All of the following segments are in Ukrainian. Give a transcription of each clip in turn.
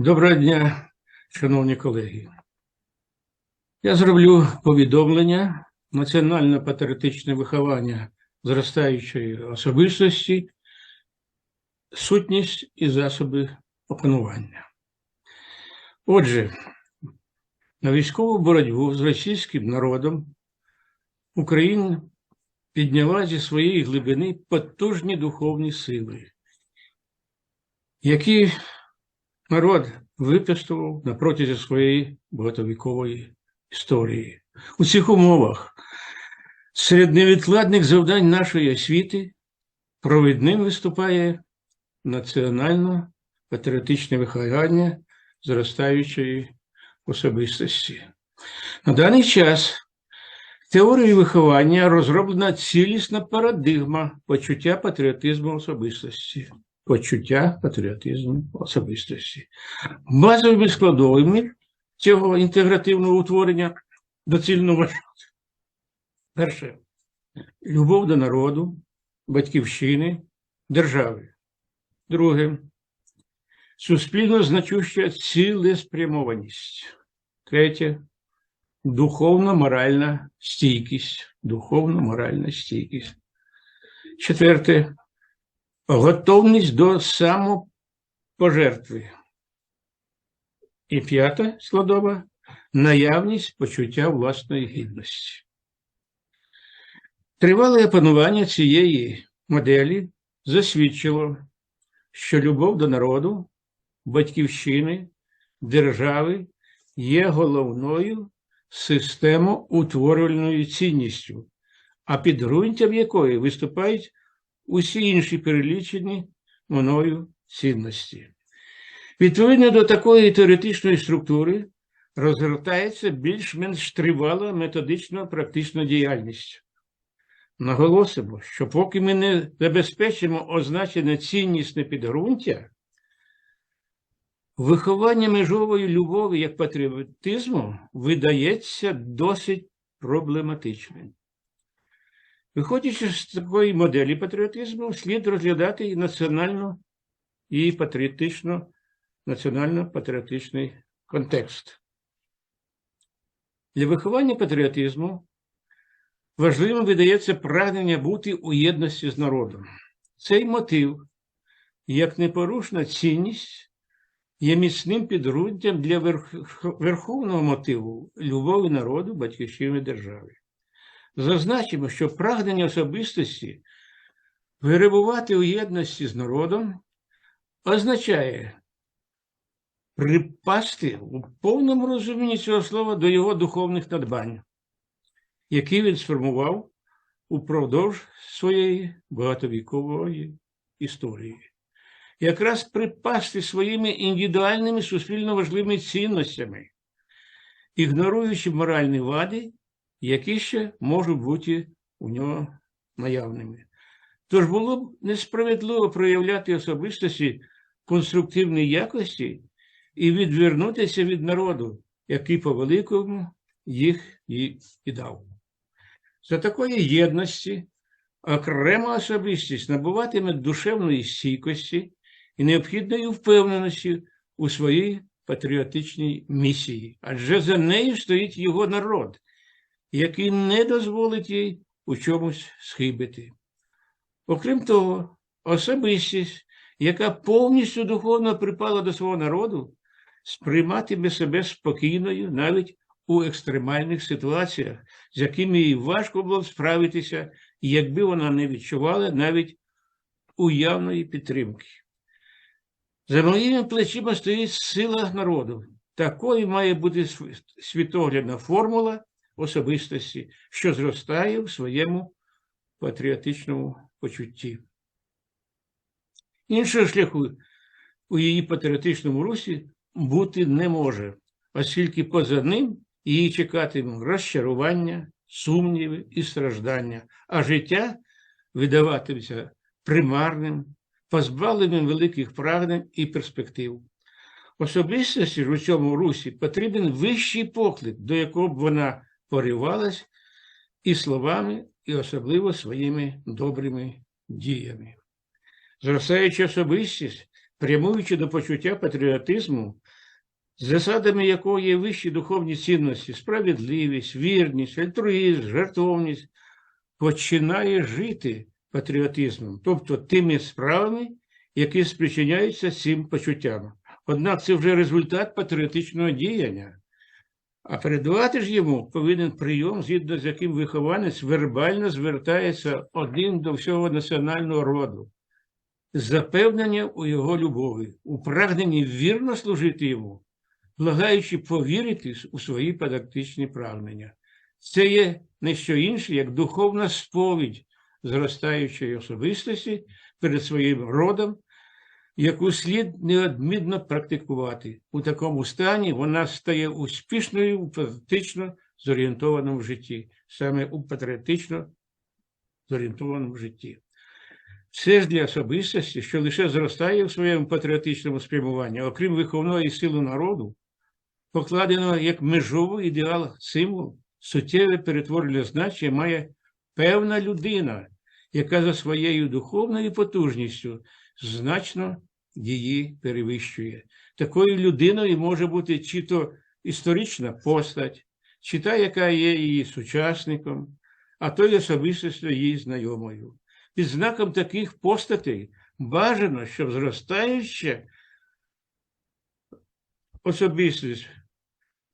Доброго дня, шановні колеги. Я зроблю повідомлення національно-патріотичне виховання зростаючої особистості, сутність і засоби опанування. Отже, на військову боротьбу з російським народом Україна підняла зі своєї глибини потужні духовні сили, які народ випистував на протязі своєї багатовікової історії. У цих умовах серед невідкладних завдань нашої освіти провідним виступає національно-патріотичне виховання зростаючої особистості. На даний час теорією виховання розроблена цілісна парадигма почуття патріотизму особистості. Почуття патріотизму особистості. Базовими складовими цього інтегративного утворення доцільно вважати. Перше любов до народу, батьківщини, держави. Друге суспільно значуща цілеспрямованість. Третє духовно-моральна стійкість. Духовно-моральна стійкість. Четверте готовність до самопожертви. І п'ята складова наявність почуття власної гідності. Тривале опанування цієї моделі засвідчило, що любов до народу, батьківщини, держави є головною системоутворювальною цінністю, а підґрунтям якої виступають усі інші перелічені мною цінності. Відповідно до такої теоретичної структури розгортається більш-менш тривала методично практична діяльність. Наголосимо, що поки ми не забезпечимо означене ціннісне підґрунтя, виховання межової любові як патріотизму видається досить проблематичним. Виходячи з такої моделі патріотизму, слід розглядати і національно і патріотично, національно-патріотичний контекст. Для виховання патріотизму важливим видається прагнення бути у єдності з народом. Цей мотив, як непорушна цінність, є міцним підґрунтям для верховного мотиву любові народу, батьківщини держави. Зазначимо, що прагнення особистості перебувати у єдності з народом означає припасти у повному розумінні цього слова до його духовних надбань, які він сформував упродовж своєї багатовікової історії. Якраз припасти своїми індивідуальними суспільно важливими цінностями, ігноруючи моральні вади які ще можуть бути у нього наявними. Тож було б несправедливо проявляти особистості конструктивної якості і відвернутися від народу, який по великому їх і дав. За такої єдності окрема особистість набуватиме душевної стійкості і необхідної впевненості у своїй патріотичній місії, адже за нею стоїть його народ, який не дозволить їй у чомусь схибити. Окрім того, особистість, яка повністю духовно припала до свого народу, сприйматиме себе спокійною навіть у екстремальних ситуаціях, з якими їй важко було б справитися, якби вона не відчувала навіть уявної підтримки. За моїми плечима стоїть сила народу. Такою має бути світоглядна формула особистості, що зростає в своєму патріотичному почутті. Іншого шляху у її патріотичному русі бути не може, оскільки поза ним її чекатиме розчарування, сумніви і страждання, а життя видаватиметься примарним, позбавленим великих прагнень і перспектив. Особистості ж у цьому русі потрібен вищий поклик, до якого б вона поривалась і словами, і особливо своїми добрими діями. Зростаюча особистість прямуючи до почуття патріотизму, засадами якого є вищі духовні цінності, справедливість, вірність, альтруїзм, жертовність, починає жити патріотизмом, тобто тими справами, які спричиняються цим почуттям. Однак це вже результат патріотичного діяння. А передавати ж йому повинен прийом, згідно з яким вихованець вербально звертається один до всього національного роду, запевнення у його любові, у прагненні вірно служити йому, благаючи повірити у свої патріотичні прагнення. Це є не що інше, як духовна сповідь зростаючої особистості перед своїм родом, яку слід неодмінно практикувати. У такому стані вона стає успішною у патріотично зорієнтованому житті, саме у патріотично зорієнтованому житті. Все ж для особистості, що лише зростає в своєму патріотичному спрямуванні, окрім виховної сили народу, покладено як межовий ідеал символ, суттєве перетворення значення має певна людина, яка за своєю духовною потужністю значно її перевищує. Такою людиною може бути чи то історична постать, чи та, яка є її сучасником, а то й особистістю її знайомою. Під знаком таких постатей бажано, щоб зростаюча особистість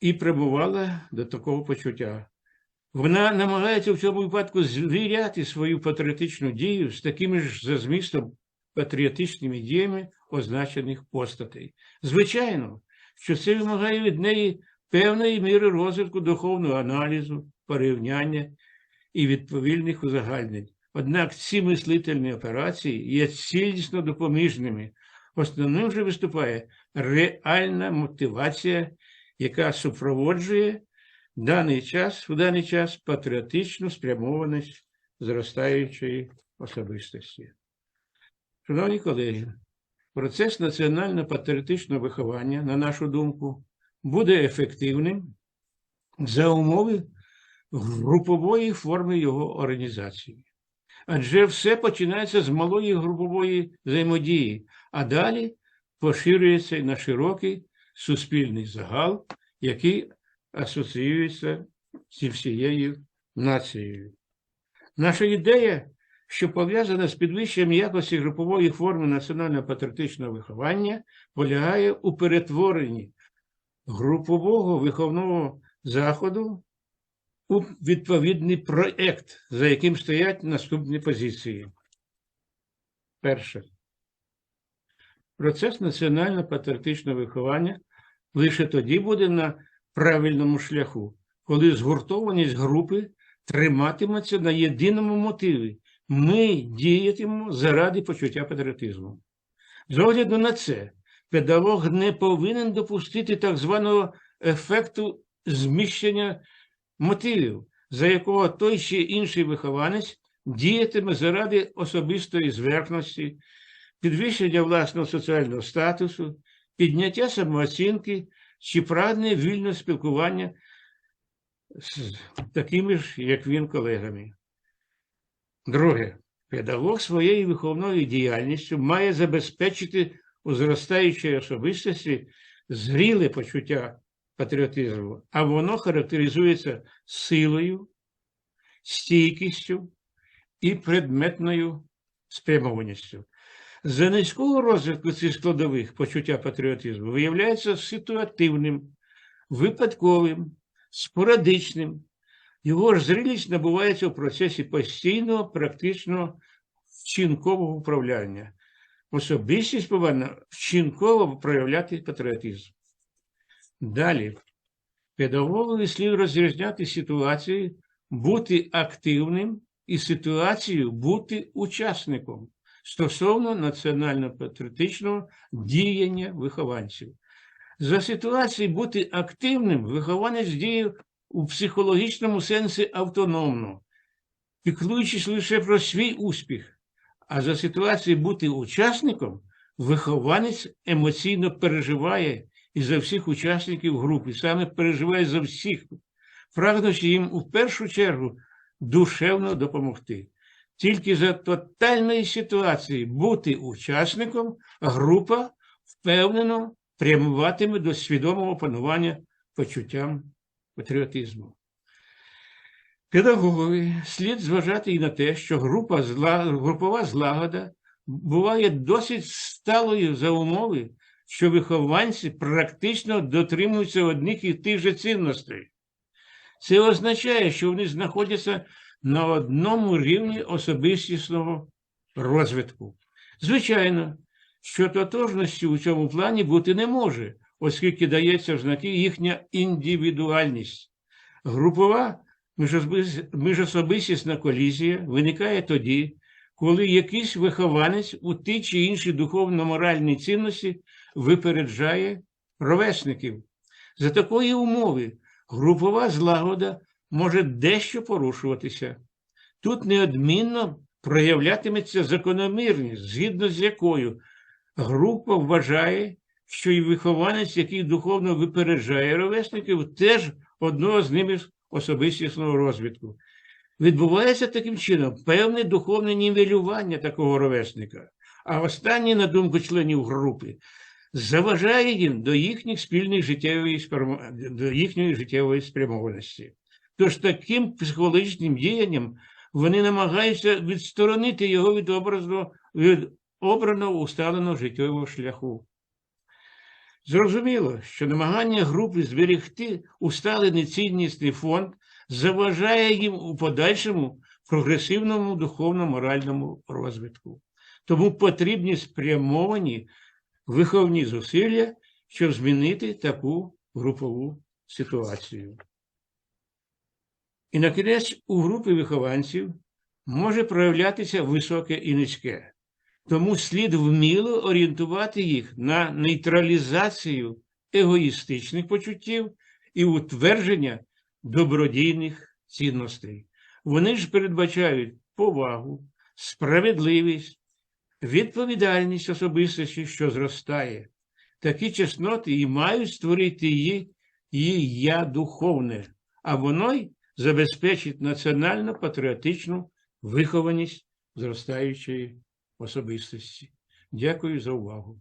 і прибувала до такого почуття. Вона намагається в цьому випадку звіряти свою патріотичну дію з такими ж за змістом патріотичними діями означених постатей. Звичайно, що це вимагає від неї певної міри розвитку духовного аналізу, порівняння і відповідних узагальнень. Однак ці мислительні операції є цілісно допоміжними. Основним же виступає реальна мотивація, яка супроводжує в даний час, в даний час патріотичну спрямованість зростаючої особистості. Шановні колеги, процес національно-патріотичного виховання, на нашу думку, буде ефективним за умови групової форми його організації. Адже все починається з малої групової взаємодії, а далі поширюється на широкий суспільний загал, який асоціюється зі всією нацією. Наша ідея, що пов'язана з підвищенням якості групової форми національно-патріотичного виховання, полягає у перетворенні групового виховного заходу у відповідний проєкт, за яким стоять наступні позиції. Перше. Процес національно-патріотичного виховання лише тоді буде на правильному шляху, коли згуртованість групи триматиметься на єдиному мотиві. Ми діятимемо заради почуття патріотизму. З огляду на це, педагог не повинен допустити так званого ефекту зміщення мотивів, за якого той чи інший вихованець діятиме заради особистої зверхності, підвищення власного соціального статусу, підняття самооцінки чи прагне вільне спілкування з такими ж, як він, колегами. Друге, педагог своєю виховною діяльністю має забезпечити у зростаючій особистості зріле почуття патріотизму, а воно характеризується силою, стійкістю і предметною спрямованістю. За низького розвитку цих складових почуття патріотизму виявляється ситуативним, випадковим, спорадичним. Його ж зрілість набувається в процесі постійного, практичного вчинкового управляння. Особистість повинна вчинково проявляти патріотизм. Далі, педагогові слід розрізняти ситуацію, бути активним і ситуацію бути учасником стосовно національно-патріотичного діяння вихованців. За ситуації бути активним вихованець діє у психологічному сенсі автономно, піклуючись лише про свій успіх, а за ситуації бути учасником вихованець емоційно переживає і за всіх учасників групи, саме переживає за всіх, прагнучи їм у першу чергу душевно допомогти. Тільки за тотальної ситуації бути учасником група впевнено прямуватиме до свідомого панування почуттям патріотизму. Педагогові слід зважати і на те, що група зла, групова злагода буває досить сталою за умови, що вихованці практично дотримуються одних і тих же цінностей. Це означає, що вони знаходяться на одному рівні особистісного розвитку. Звичайно, що тотожності у цьому плані бути не може, оскільки дається в знаки їхня індивідуальність. Групова міжособистісна колізія виникає тоді, коли якийсь вихованець у ті чи інші духовно-моральні цінності випереджає ровесників. За такої умови групова злагода може дещо порушуватися. Тут неодмінно проявлятиметься закономірність, згідно з якою група вважає, що і вихованець, який духовно випереджає ровесників, теж одного з ними особистісного розвитку. Відбувається таким чином певне духовне нівелювання такого ровесника, а останнє, на думку членів групи, заважає їм до їхніх спільних життєвої до їхньої життєвої спрямованості. Тож таким психологічним діянням вони намагаються відсторонити його від образного, від обраного усталеного життєвого шляху. Зрозуміло, що намагання групи зберегти усталений ціннісний фонд заважає їм у подальшому прогресивному духовно-моральному розвитку. Тому потрібні спрямовані виховні зусилля, щоб змінити таку групову ситуацію. І на кінець у групи вихованців може проявлятися високе і низьке. Тому слід вміло орієнтувати їх на нейтралізацію егоїстичних почуттів і утвердження добродійних цінностей. Вони ж передбачають повагу, справедливість, відповідальність особистості, що зростає. Такі чесноти і мають створити її, її я духовне, а воно й забезпечить національно-патріотичну вихованість зростаючої особистості. Дякую за увагу.